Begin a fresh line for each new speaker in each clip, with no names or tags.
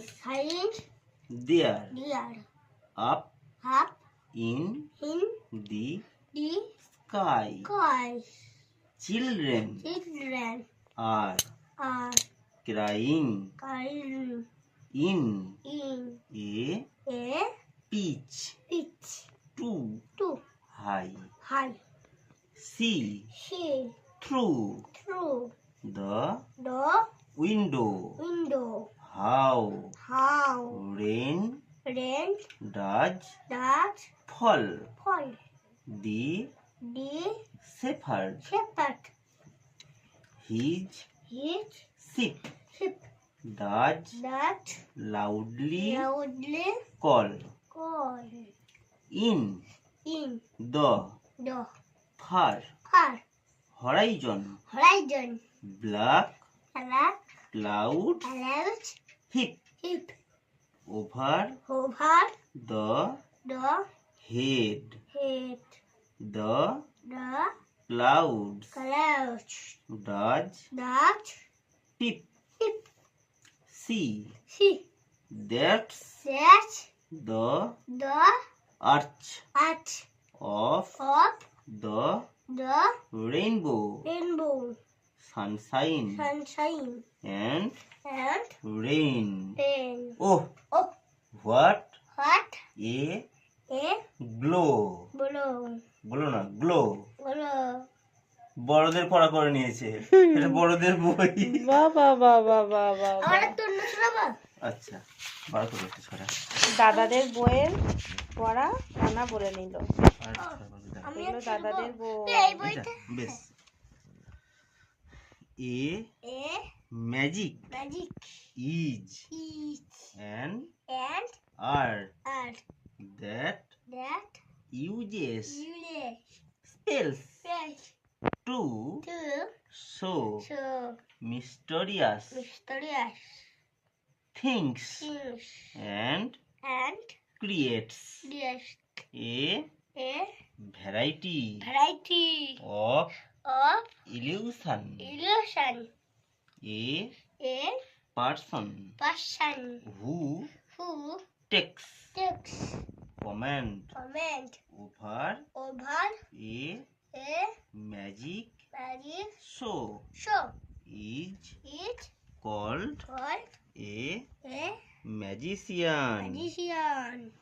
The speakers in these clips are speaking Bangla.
signs
Science,
there up
up
in
in
the
the
sky.
skies.
Children
Children
are
are
crying
crying
in
in
a
a
pitch
pitch
too
too
high.
high.
See
See
through
through
the
the
window
window
how
how
rain
rain
does
does
fall.
fall.
The
The
shepherd
shepherd
his
his
sheep
sheep
does
that
loudly
loudly
call
call
in
in
the
the
far
far
horizon
horizon.
black
Black
cloud
clouds
heap
heap
over.
Over.
The.
The.
Head.
Head.
the.
The.
Clouds.
Clouds.
Does
that
peep
heap.
see.
See.
That's
that.
The.
The.
Arch.
Arch.
Of.
Of.
The.
The.
Rainbow.
Rainbow
sunshine
sunshine
and
and
rain
rain.
oh
Oh,
what
what
a
a
glow
blue
বলো না গ্লো।
blue.
বড়দের পড়া করে নিয়েছে। এটা বড়দের বই।
বাবা বাবা বাবা
আমার তো অন্য শোনাবো
আচ্ছা বার করে একটা ছড়া।
দাদাদের বইয়ের পড়া বলে নিল। এগুলো দাদাদের বই।
এই বইটা?
বেশ। A
a
magic
magic
is
is
an
and
art
are
that
that
uses
uses
spells
fresh
to
to
show
so
mysterious
mysterious
things
things
and
and
creates
yes
a
a
variety
variety
of
of
illusion
illusion
a
a
person
person
who
who
takes
takes
command
comment
over
over
a
a
magic
magic
show
show
is
it
called
called
a
a
magician
magician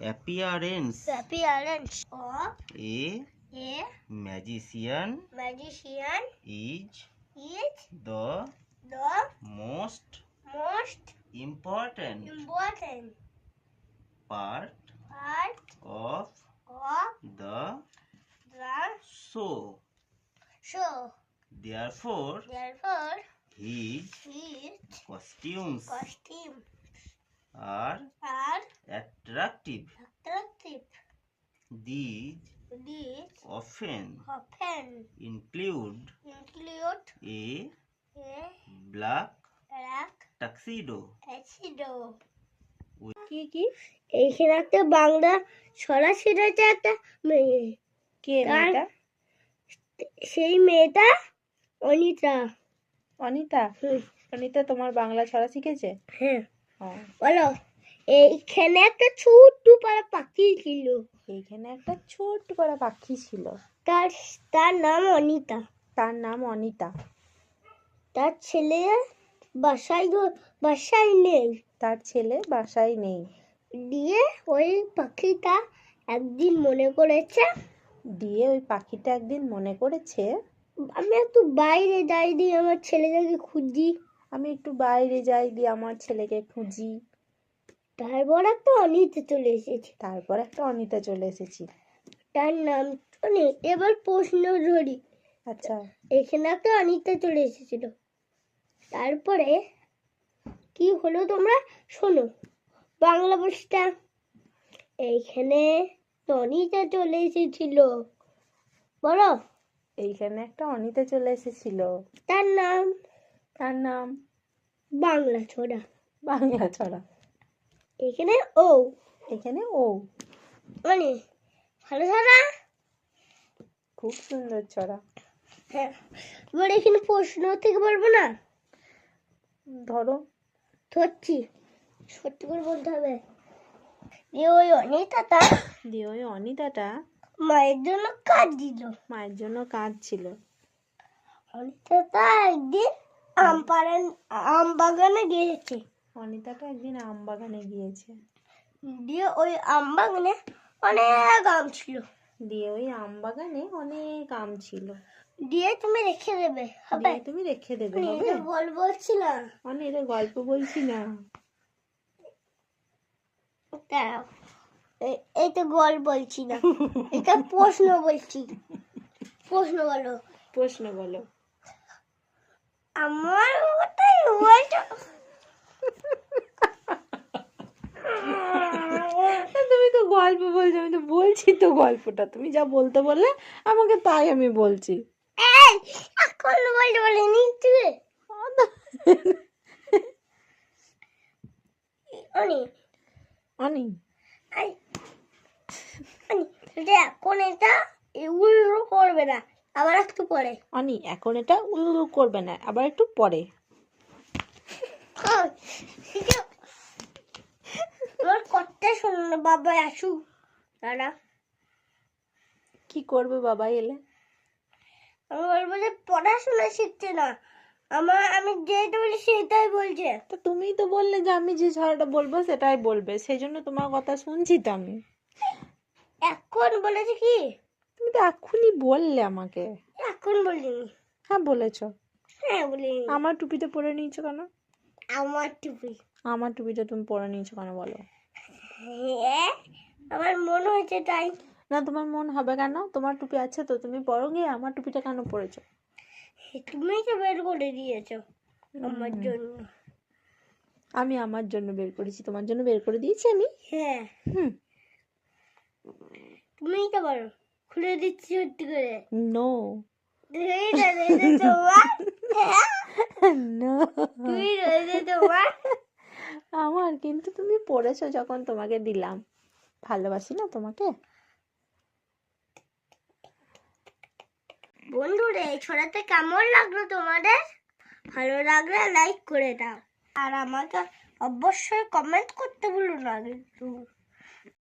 appearance
appearance of
a
a
magician.
Magician.
Is
is
the
the
most
most
important
important
part
part
of
of
the
the
show.
show.
therefore
Therefore,
his
his
costumes
costumes
are
are
attractive.
attractive.
these
These
often
often
include
include
a
a
black
black
tuxedo.
tuxedo.
কি কি?
এইখানে একটা বাংলা সরাসরি একটা মেয়ে।
কে মেয়েটা?
সেই মেয়েটা অনিতা।
অনিতা?
হুম,
অনিতা তোমার বাংলা ছড়া শিখেছে?
হ্যাঁ। বলো। এইখানে একটা ছোট্ট পাড়া পাখি ছিল।
এইখানে একটা ছোট্ট পাড়া পাখি ছিল।
তার তার নাম অনিতা।
তার নাম অনিতা।
তার ছেলে বাসায় বাসায় নেই।
তার ছেলে বাসায় নেই।
দিয়ে ওই পাখিটা একদিন মনে করেছে
দিয়ে ওই পাখিটা একদিন মনে করেছে
আমি একটু বাইরে যাই দিয়ে আমার ছেলেটাকে খুঁজি।
আমি একটু বাইরে যাই দিয়ে আমার ছেলেকে খুঁজি।
তারপর একটা অনিতা চলে এসেছে।
তারপর একটা অনিতা চলে এসেছি।
তার নাম শুনি এবার প্রশ্ন ধরি।
আচ্ছা।
এখানে একটা অনিতা চলে এসেছিল। তারপরে কি হলো তোমরা শোনো। বাংলা বসটা এইখানে অনিতা চলে এসেছিল। বলো।
এইখানে একটা অনিতা চলে এসেছিল।
তার নাম?
তার নাম?
বাংলা ছোড়া।
বাংলা ছড়া।
এখানে ও।
এখানে ও।
মানে ভালো ছড়া?
খুব সুন্দর ছড়া।
হ্যাঁ। এবার এখানে প্রশ্ন থেকে বলব না?
ধরো।
ধরছি। সত্যি করে বলতে হবে। যে ওই অনিতাটা
দিয়ে ওই অনিতাটা
মায়ের জন্য কাজ দিল
মায়ের জন্য কাজ কাঁদছিল।
অনিতাটা একদিন আম পাড়ান আম বাগানে গিয়েছে।
অনিতাটা একদিন আম বাগানে গিয়েছে।
দিয়ে ওই আম বাগানে অনেক আম ছিল।
দিয়ে ওই আম বাগানে অনেক আম ছিল।
দিয়ে তুমি রেখে দেবে হবে?
দিয়ে তুমি রেখে দেবে হবে?
বল বলছি না।
অনেক এটা গল্প বলছি না।
দাঁড়াও এই- এই তো গল বলছি না। এটা প্রশ্ন বলছি। প্রশ্ন বলো।
প্রশ্ন বলো।
আমার ওটাই ওইটা
তুমি তো গল্প বলছো আমি তো বলছি তো গল্পটা। তুমি যা বলতে বললে আমাকে তাই আমি বলছি।
এখন বলে নিচ্ছি অনি।
অনি।
আই। অনি এখন এটা উল্টো করবে না আবার একটু পরে।
অনি এখন এটা উলু করবে না আবার একটু পরে।
বাবা আসু দাদা
কি করবে বাবা এলে?
আমি বলব যে পড়াশোনা শিখছে না। আমার আমি যেটা বলি সেটাই বলছে।
তো তুমিই তো বললে যে আমি যে ছড়াটা বলব সেটাই বলবে। সেই জন্য তোমার কথা শুনছি তো আমি।
এখন বলেছে কি?
তুমি তো এখনই বললে আমাকে।
এখন বলিনি।
হ্যাঁ বলেছ।
হ্যাঁ বলিনি।
আমার টুপিটা পরে নিয়েছো কেন?
আমার টুপি।
আমার টুপিটা তুমি পরে নিয়েছো কেন বলো?
হ্যাঁ আমার মনে হয়েছে তাই।
না তোমার মন হবে কেন? তোমার টুপি আছে তো তুমি পরো গিয়ে আমার টুপিটা কেন পরেছো?
তুমি তো বের করে দিয়েছ আমার জন্য।
আমি আমার জন্য বের করেছি তোমার জন্য বের করে দিয়েছি আমি?
হ্যাঁ।
হুম।
তুমিই তো পারো খুলে দিচ্ছি সত্যি করে।
নো
এই রয়েছে তোমার হ্যাঁ?
নো
তুই রয়েছে তোমার
আমার, কিন্তু তুমি পড়েছো যখন তোমাকে দিলাম। ভালোবাসি না তোমাকে?
বন্ধুরা, এই ছড়াতে কেমন লাগল তোমাদের? ভালো লাগলে লাইক করে দাও। আর আমাকে অবশ্যই কমেন্ট করতে ভুলো না কিন্তু।